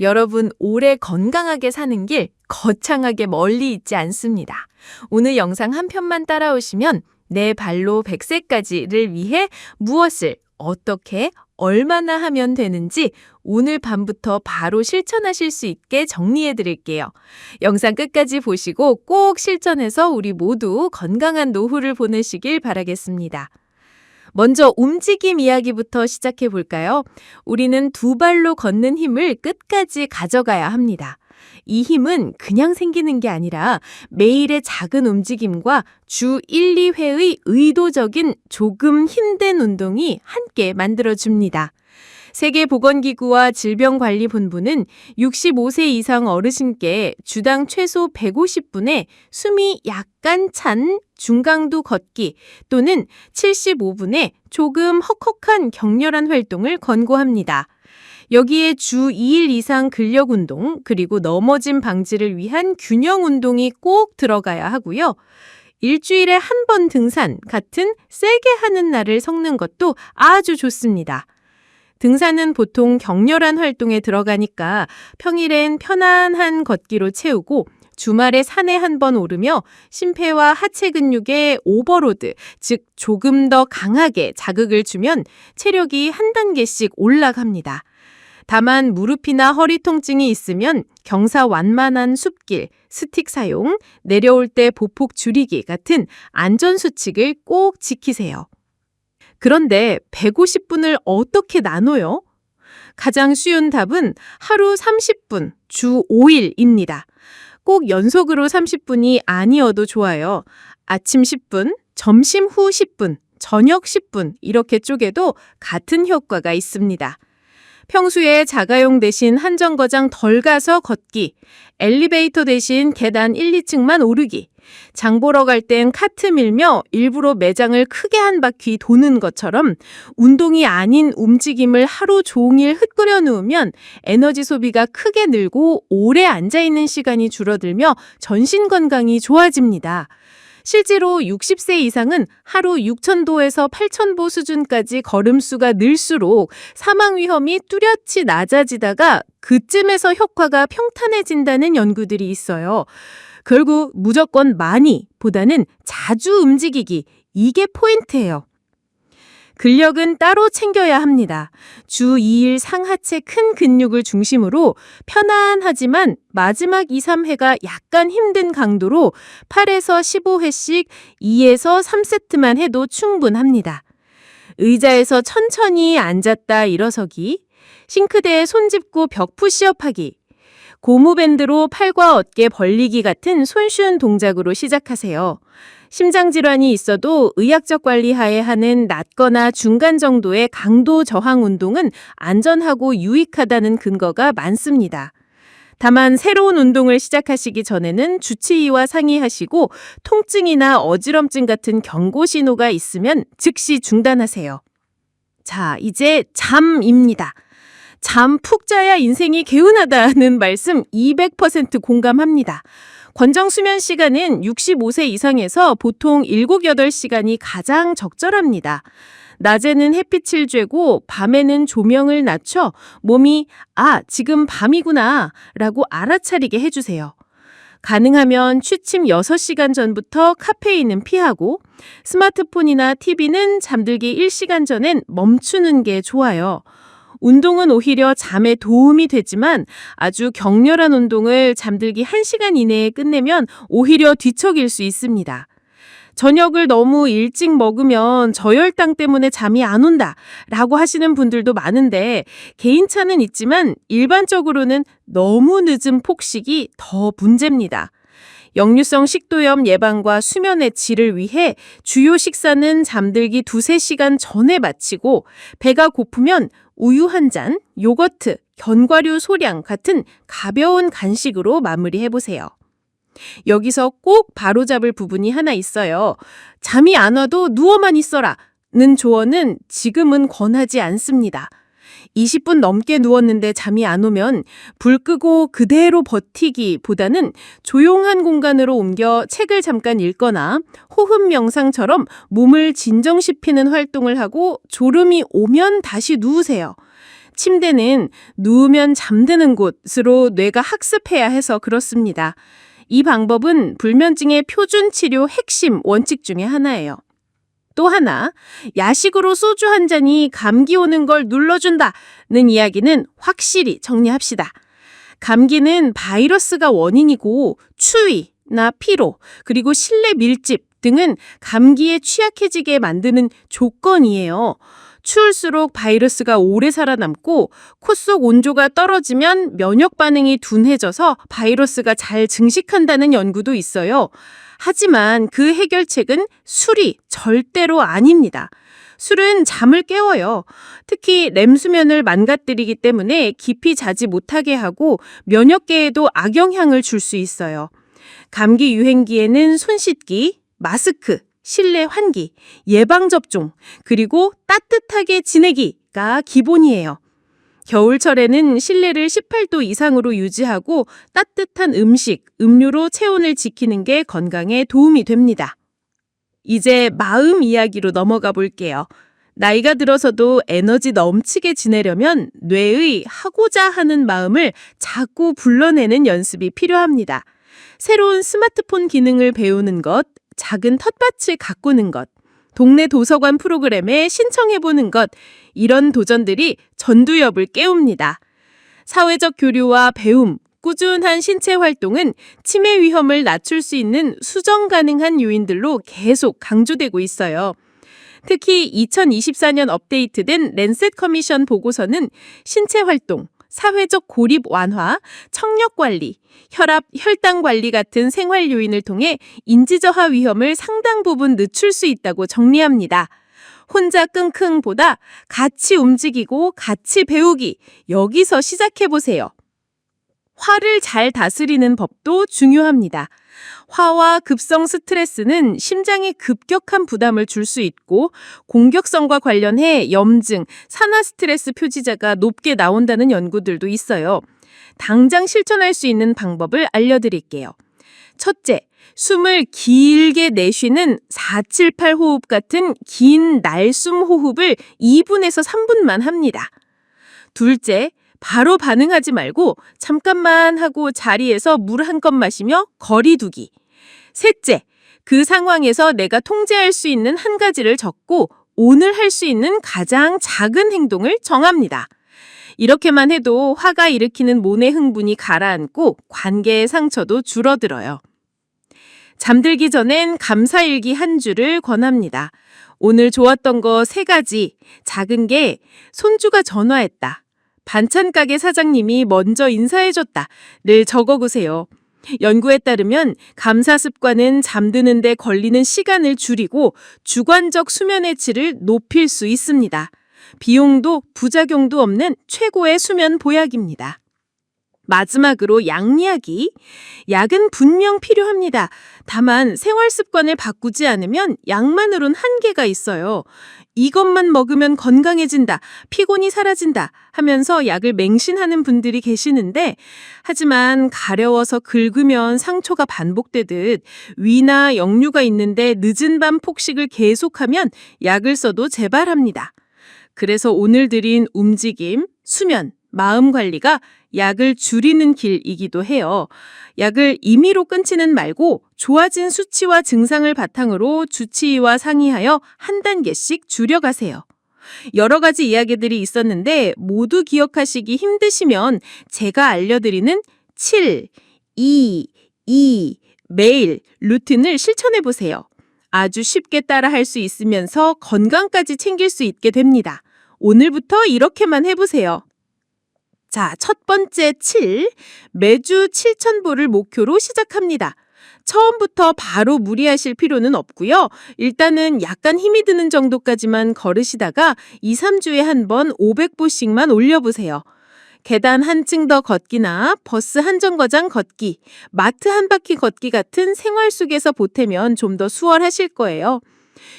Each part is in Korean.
여러분, 오래 건강하게 사는 길 거창하게 멀리 있지 않습니다. 오늘 영상 한 편만 따라오시면 내 발로 100세까지를 위해 무엇을 어떻게 얼마나 하면 되는지 오늘 밤부터 바로 실천하실 수 있게 정리해 드릴게요. 영상 끝까지 보시고 꼭 실천해서 우리 모두 건강한 노후를 보내시길 바라겠습니다. 먼저 움직임 이야기부터 시작해 볼까요? 우리는 두 발로 걷는 힘을 끝까지 가져가야 합니다. 이 힘은 그냥 생기는 게 아니라 매일의 작은 움직임과 주 1, 2회의 의도적인 조금 힘든 운동이 함께 만들어줍니다. 세계보건기구와 질병관리본부는 65세 이상 어르신께 주당 최소 150분의 숨이 약간 찬 중강도 걷기 또는 75분의 조금 헉헉한 격렬한 활동을 권고합니다. 여기에 주 2일 이상 근력 운동 그리고 넘어짐 방지를 위한 균형 운동이 꼭 들어가야 하고요. 일주일에 한 번 등산 같은 세게 하는 날을 섞는 것도 아주 좋습니다. 등산은 보통 격렬한 활동에 들어가니까 평일엔 편안한 걷기로 채우고 주말에 산에 한 번 오르며 심폐와 하체 근육에 오버로드, 즉 조금 더 강하게 자극을 주면 체력이 한 단계씩 올라갑니다. 다만 무릎이나 허리 통증이 있으면 경사 완만한 숲길, 스틱 사용, 내려올 때 보폭 줄이기 같은 안전 수칙을 꼭 지키세요. 그런데 150분을 어떻게 나눠요? 가장 쉬운 답은 하루 30분, 주 5일입니다. 꼭 연속으로 30분이 아니어도 좋아요. 아침 10분, 점심 후 10분, 저녁 10분 이렇게 쪼개도 같은 효과가 있습니다. 평소에 자가용 대신 한정거장 덜 가서 걷기, 엘리베이터 대신 계단 1, 2층만 오르기, 장 보러 갈 땐 카트 밀며 일부러 매장을 크게 한 바퀴 도는 것처럼 운동이 아닌 움직임을 하루 종일 흩뿌려 놓으면 에너지 소비가 크게 늘고 오래 앉아 있는 시간이 줄어들며 전신 건강이 좋아집니다. 실제로 60세 이상은 하루 6,000보에서 8,000보 수준까지 걸음수가 늘수록 사망 위험이 뚜렷이 낮아지다가 그쯤에서 효과가 평탄해진다는 연구들이 있어요. 결국 무조건 많이 보다는 자주 움직이기 이게 포인트예요. 근력은 따로 챙겨야 합니다. 주 2일 상하체 큰 근육을 중심으로 편안하지만 마지막 2, 3회가 약간 힘든 강도로 8에서 15회씩 2에서 3세트만 해도 충분합니다. 의자에서 천천히 앉았다 일어서기, 싱크대에 손 짚고 벽 푸시업 하기, 고무밴드로 팔과 어깨 벌리기 같은 손쉬운 동작으로 시작하세요. 심장질환이 있어도 의학적 관리 하에 하는 낮거나 중간 정도의 강도 저항 운동은 안전하고 유익하다는 근거가 많습니다. 다만 새로운 운동을 시작하시기 전에는 주치의와 상의하시고 통증이나 어지럼증 같은 경고 신호가 있으면 즉시 중단하세요. 자, 이제 잠입니다. 잠 푹 자야 인생이 개운하다는 말씀 200% 공감합니다. 권장 수면 시간은 65세 이상에서 보통 7, 8시간이 가장 적절합니다. 낮에는 햇빛을 쬐고 밤에는 조명을 낮춰 몸이 아, 지금 밤이구나 라고 알아차리게 해주세요. 가능하면 취침 6시간 전부터 카페인은 피하고 스마트폰이나 TV는 잠들기 1시간 전엔 멈추는 게 좋아요. 운동은 오히려 잠에 도움이 되지만 아주 격렬한 운동을 잠들기 1시간 이내에 끝내면 오히려 뒤척일 수 있습니다. 저녁을 너무 일찍 먹으면 저혈당 때문에 잠이 안 온다 라고 하시는 분들도 많은데 개인차는 있지만 일반적으로는 너무 늦은 폭식이 더 문제입니다. 역류성 식도염 예방과 수면의 질을 위해 주요 식사는 잠들기 두세 시간 전에 마치고 배가 고프면 우유 한 잔, 요거트, 견과류 소량 같은 가벼운 간식으로 마무리해 보세요. 여기서 꼭 바로잡을 부분이 하나 있어요. 잠이 안 와도 누워만 있어라. 는 조언은 지금은 권하지 않습니다. 20분 넘게 누웠는데 잠이 안 오면 불 끄고 그대로 버티기 보다는 조용한 공간으로 옮겨 책을 잠깐 읽거나 호흡 명상처럼 몸을 진정시키는 활동을 하고 졸음이 오면 다시 누우세요. 침대는 누우면 잠드는 곳으로 뇌가 학습해야 해서 그렇습니다. 이 방법은 불면증의 표준 치료 핵심 원칙 중에 하나예요. 또 하나, 야식으로 소주 한 잔이 감기 오는 걸 눌러준다는 이야기는 확실히 정리합시다. 감기는 바이러스가 원인이고 추위나 피로, 그리고 실내 밀집 등은 감기에 취약해지게 만드는 조건이에요. 추울수록 바이러스가 오래 살아남고 코 속 온도가 떨어지면 면역 반응이 둔해져서 바이러스가 잘 증식한다는 연구도 있어요. 하지만 그 해결책은 술이 절대로 아닙니다. 술은 잠을 깨워요. 특히 렘 수면을 망가뜨리기 때문에 깊이 자지 못하게 하고 면역계에도 악영향을 줄 수 있어요. 감기 유행기에는 손 씻기, 마스크, 실내 환기, 예방접종, 그리고 따뜻하게 지내기가 기본이에요. 겨울철에는 실내를 18도 이상으로 유지하고 따뜻한 음식, 음료로 체온을 지키는 게 건강에 도움이 됩니다. 이제 마음 이야기로 넘어가 볼게요. 나이가 들어서도 에너지 넘치게 지내려면 뇌의 하고자 하는 마음을 자꾸 불러내는 연습이 필요합니다. 새로운 스마트폰 기능을 배우는 것, 작은 텃밭을 가꾸는 것, 동네 도서관 프로그램에 신청해보는 것, 이런 도전들이 전두엽을 깨웁니다. 사회적 교류와 배움, 꾸준한 신체 활동은 치매 위험을 낮출 수 있는 수정 가능한 요인들로 계속 강조되고 있어요. 특히 2024년 업데이트된 랜셋 커미션 보고서는 신체 활동, 사회적 고립 완화, 청력 관리, 혈압, 혈당 관리 같은 생활 요인을 통해 인지 저하 위험을 상당 부분 늦출 수 있다고 정리합니다. 혼자 끙끙보다 같이 움직이고 같이 배우기, 여기서 시작해 보세요. 화를 잘 다스리는 법도 중요합니다. 화와 급성 스트레스는 심장에 급격한 부담을 줄 수 있고 공격성과 관련해 염증, 산화 스트레스 표지자가 높게 나온다는 연구들도 있어요. 당장 실천할 수 있는 방법을 알려드릴게요. 첫째, 숨을 길게 내쉬는 478 호흡 같은 긴 날숨 호흡을 2분에서 3분만 합니다. 둘째, 바로 반응하지 말고 잠깐만 하고 자리에서 물 한 컵 마시며 거리 두기. 셋째, 그 상황에서 내가 통제할 수 있는 한 가지를 적고 오늘 할 수 있는 가장 작은 행동을 정합니다. 이렇게만 해도 화가 일으키는 모내 흥분이 가라앉고 관계의 상처도 줄어들어요. 잠들기 전엔 감사일기 한 줄을 권합니다. 오늘 좋았던 거 세 가지. 작은 게 손주가 전화했다. 반찬 가게 사장님이 먼저 인사해줬다.를 적어보세요. 연구에 따르면 감사 습관은 잠드는데 걸리는 시간을 줄이고 주관적 수면의 질을 높일 수 있습니다. 비용도 부작용도 없는 최고의 수면 보약입니다. 마지막으로 양리하기. 약은 분명 필요합니다. 다만 생활 습관을 바꾸지 않으면 약만으론 한계가 있어요. 이것만 먹으면 건강해진다, 피곤이 사라진다 하면서 약을 맹신하는 분들이 계시는데, 하지만 가려워서 긁으면 상처가 반복되듯 위나 역류가 있는데 늦은 밤 폭식을 계속하면 약을 써도 재발합니다. 그래서 오늘 드린 움직임, 수면, 마음 관리가 약을 줄이는 길이기도 해요. 약을 임의로 끊지는 말고 좋아진 수치와 증상을 바탕으로 주치의와 상의하여 한 단계씩 줄여가세요. 여러 가지 이야기들이 있었는데 모두 기억하시기 힘드시면 제가 알려드리는 7, 2, 2 매일 루틴을 실천해 보세요. 아주 쉽게 따라 할 수 있으면서 건강까지 챙길 수 있게 됩니다. 오늘부터 이렇게만 해보세요. 자, 첫 번째 7. 매주 7,000보를 목표로 시작합니다. 처음부터 바로 무리하실 필요는 없고요. 일단은 약간 힘이 드는 정도까지만 걸으시다가 2, 3주에 한 번 500보씩만 올려보세요. 계단 한 층 더 걷기나 버스 한 정거장 걷기, 마트 한 바퀴 걷기 같은 생활 속에서 보태면 좀 더 수월하실 거예요.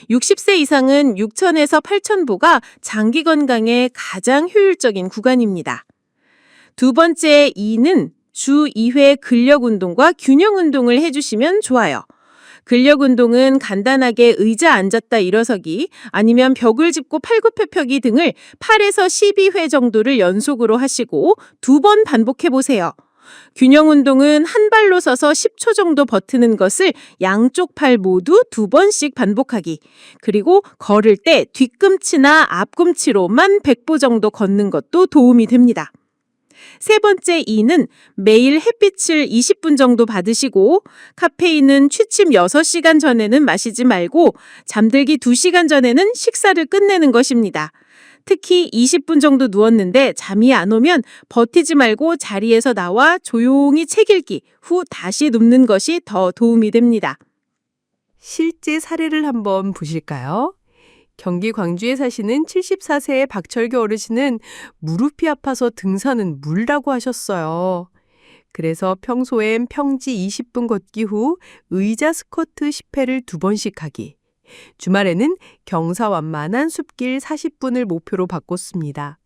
60세 이상은 6,000에서 8,000보가 장기 건강에 가장 효율적인 구간입니다. 두 번째 2는 주 2회 근력 운동과 균형 운동을 해주시면 좋아요. 근력 운동은 간단하게 의자 앉았다 일어서기 아니면 벽을 짚고 팔굽혀펴기 등을 8에서 12회 정도를 연속으로 하시고 두 번 반복해 보세요. 균형 운동은 한 발로 서서 10초 정도 버티는 것을 양쪽 팔 모두 두 번씩 반복하기. 그리고 걸을 때 뒤꿈치나 앞꿈치로만 100보 정도 걷는 것도 도움이 됩니다. 세 번째 E는 매일 햇빛을 20분 정도 받으시고 카페인은 취침 6시간 전에는 마시지 말고 잠들기 2시간 전에는 식사를 끝내는 것입니다. 특히 20분 정도 누웠는데 잠이 안 오면 버티지 말고 자리에서 나와 조용히 책 읽기 후 다시 눕는 것이 더 도움이 됩니다. 실제 사례를 한번 보실까요? 경기 광주에 사시는 74세의 박철규 어르신은 무릎이 아파서 등산은 물다고 하셨어요. 그래서 평소엔 평지 20분 걷기 후 의자 스쿼트 10회를 두 번씩 하기. 주말에는 경사완만한 숲길 40분을 목표로 바꿨습니다.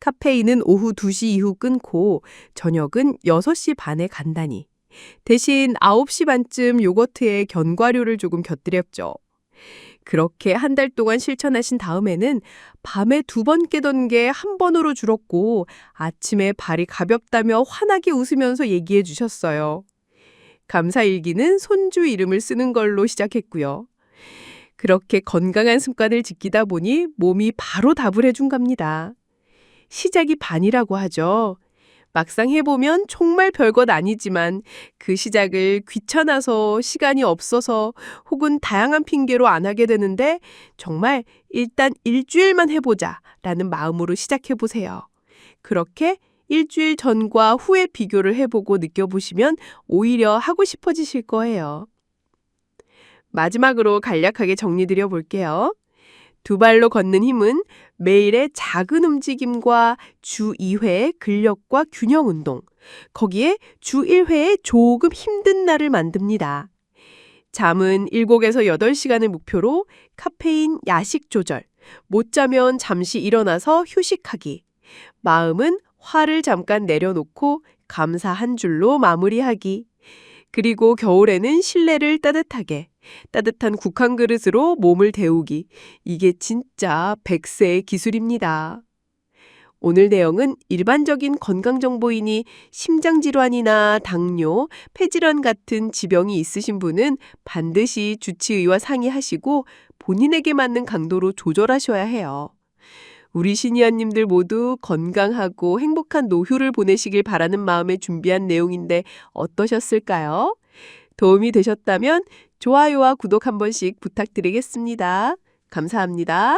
카페인은 오후 2시 이후 끊고 저녁은 6시 반에 간단히. 대신 9시 반쯤 요거트에 견과류를 조금 곁들였죠. 그렇게 한 달 동안 실천하신 다음에는 밤에 두 번 깨던 게 한 번으로 줄었고 아침에 발이 가볍다며 환하게 웃으면서 얘기해 주셨어요. 감사일기는 손주 이름을 쓰는 걸로 시작했고요. 그렇게 건강한 습관을 지키다 보니 몸이 바로 답을 해준 겁니다. 시작이 반이라고 하죠. 막상 해보면 정말 별것 아니지만 그 시작을 귀찮아서 시간이 없어서 혹은 다양한 핑계로 안 하게 되는데 정말 일단 일주일만 해보자 라는 마음으로 시작해보세요. 그렇게 일주일 전과 후의 비교를 해보고 느껴보시면 오히려 하고 싶어지실 거예요. 마지막으로 간략하게 정리드려 볼게요. 두 발로 걷는 힘은 매일의 작은 움직임과 주 2회 근력과 균형 운동, 거기에 주 1회에 조금 힘든 날을 만듭니다. 잠은 7에서 8시간을 목표로 카페인 야식 조절, 못 자면 잠시 일어나서 휴식하기, 마음은 화를 잠깐 내려놓고 감사 한 줄로 마무리하기, 그리고 겨울에는 실내를 따뜻하게, 따뜻한 국한 그릇으로 몸을 데우기. 이게 진짜 100세의 기술입니다. 오늘 내용은 일반적인 건강정보이니 심장질환이나 당뇨, 폐질환 같은 지병이 있으신 분은 반드시 주치의와 상의하시고 본인에게 맞는 강도로 조절하셔야 해요. 우리 시니어님들 모두 건강하고 행복한 노후를 보내시길 바라는 마음에 준비한 내용인데 어떠셨을까요? 도움이 되셨다면 좋아요와 구독 한 번씩 부탁드리겠습니다. 감사합니다.